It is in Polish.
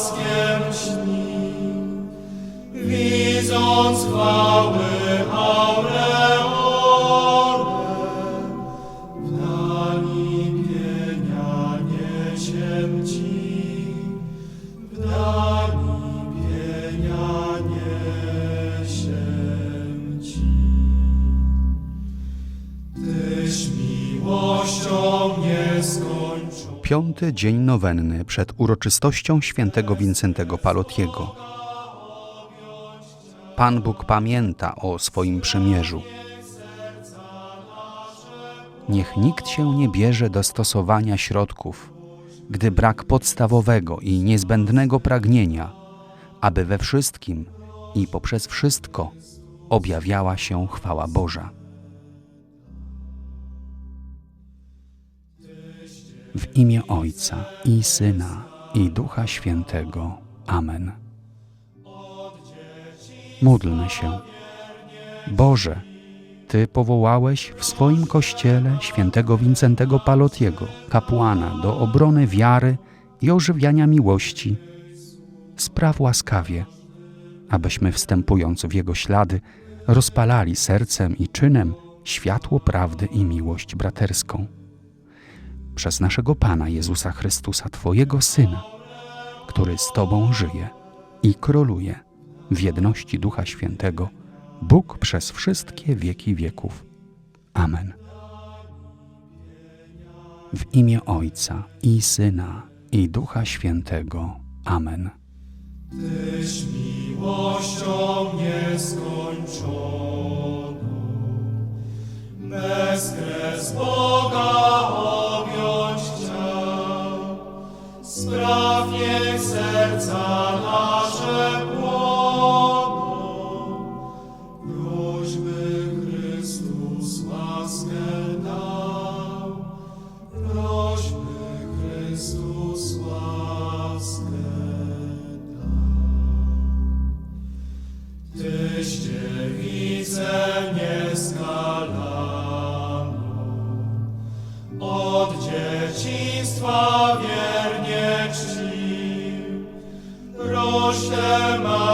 Blaskiem widząc chwały aureole, w dali pienia niesiem Ci, w dali pienia niesiem Ci. Tyś miłością nieskończoną. Piąty dzień nowenny przed uroczystością świętego Wincentego Palotiego. Pan Bóg pamięta o swoim przymierzu. Niech nikt się nie bierze do stosowania środków, gdy brak podstawowego i niezbędnego pragnienia, aby we wszystkim i poprzez wszystko objawiała się chwała Boża. W imię Ojca i Syna i Ducha Świętego. Amen. Módlmy się. Boże, Ty powołałeś w swoim kościele świętego Wincentego Palotiego, kapłana do obrony wiary i ożywiania miłości. Spraw łaskawie, abyśmy wstępując w Jego ślady, rozpalali sercem i czynem światło prawdy i miłość braterską przez naszego Pana Jezusa Chrystusa, Twojego Syna, który z Tobą żyje i króluje w jedności Ducha Świętego, Bóg przez wszystkie wieki wieków. Amen. W imię Ojca i Syna i Ducha Świętego. Amen. Tyś miłością nieskończoną, bezkres Boga Spraw niech serca nasze Hashem